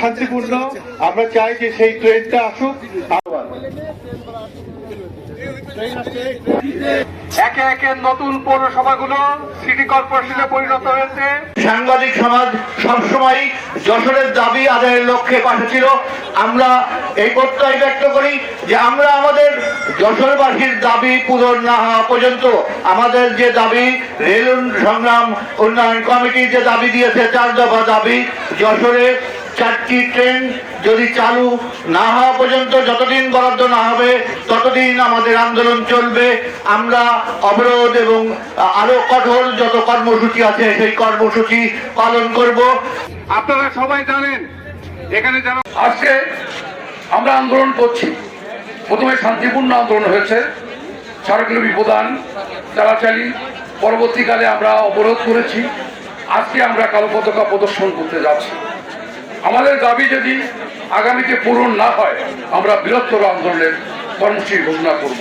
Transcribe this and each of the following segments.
শান্তিপূর্ণ। আমরা চাই যে সেই ট্রেনটা আসুক। একে একে নতুন পৌরসভাগুলো সিটি কর্পোরেশনে পরিণত হয়েছে। সাংবাদিক সমাজ সবসময় যশোরের দাবি আদায়ের লক্ষ্যে আমরা এই প্রত্যয় ব্যক্ত করি যে আমরা আমাদের যশোরবাসীর দাবি পূরণ না হওয়া পর্যন্ত আমাদের যে দাবি রেল সংগ্রাম উন্নয়ন কমিটি যে দাবি দিয়েছে, চার দফা দাবি, যশোরে চারটি ট্রেন যদি চালু না হওয়া পর্যন্ত যতদিন বরাদ্দ না হবে ততদিন আমাদের আন্দোলন চলবে। আমরা অবরোধ এবং আরও কঠোর যত কর্মসূচি আছে সেই কর্মসূচি পালন করব। আপনারা সবাই জানেন এখানে যারা আজকে আমরা আন্দোলন করছি। প্রথমে শান্তিপূর্ণ আন্দোলন হয়েছে। স্মারকলিপি বিপ্রদান চালাচালি। পরবর্তীকালে আমরা অবরোধ করেছি। আজকে আমরা কালো পতাকা প্রদর্শন করতে যাচ্ছি। আমাদের দাবি যদি আগামীতে পূরণ না হয় আমরা বৃহত্তর আন্দোলনের কর্মসূচি ঘোষণা করব।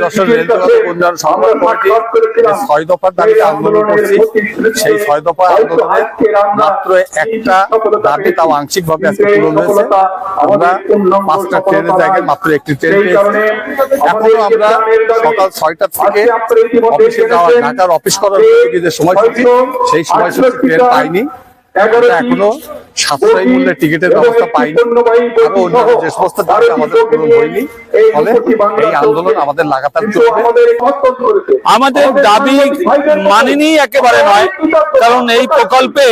যশোর রেল উন্নয়ন সংগ্রাম কমিটি ছয় দফার দাবিতে আন্দোলন করছি সেই ছয় দফা আন্দোলনে মাত্র একটা দাবি তাও আংশিক আজকে পূরণ হয়েছে। আমরা পাঁচটা ট্রেনের জায়গায় মাত্র একটি ট্রেন পেয়েছি। এখনও আমরা সকাল ছয়টা থেকে অফিসে যাওয়া ঢাকার অফিস করার যে সময়সূচি সেই সময়সূচি ট্রেন পাইনি। এখনও সাশ্রয়ী মূল্যে টিকিটের ব্যবস্থা পাইনি। আরও অন্যান্য যে সমস্ত দাবি আমাদের পূরণ হয়নি ফলে এই আন্দোলন আমাদের লাগাতার চলবে। আমাদের দাবি মানেনি একেবারে নয় কারণ এই প্রকল্পে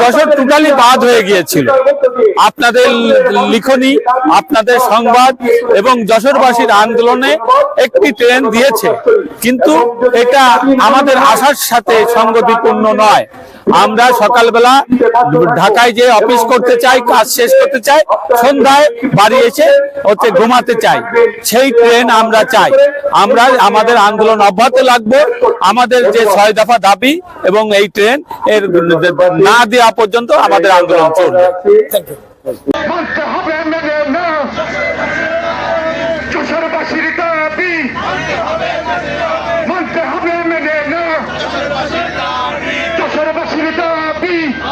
যশোর টোটালি বাদ হয়ে গিয়েছিল। আপনাদের লিখনি আপনাদের সংবাদ এবং যশোরবাসীর আন্দোলনে একটি ট্রেন দিয়েছে। কিন্তু এটা আমাদের আশার সাথে সঙ্গতিপূর্ণ নয়। আমরা সকালবেলা ঢাকায় যে অফিস করতে চাই কাজ শেষ করতে চাই সন্ধ্যায় বাড়ি এসে হচ্ছে ঘুমাতে চাই। সেই ট্রেন আমরা চাই। আমরা আমাদের আন্দোলন অব্যাহত লাগবে আমাদের যে ছয় দফা দাবি এবং এই ট্রেন এর না দেওয়া পর্যন্ত আমাদের আন্দোলন চলবে। মানতে হবে মেনে না যশোরবাসীর দাবি মানতে হবে মেনে না যশোরবাসীর দাবি মানতে হবে মেনে না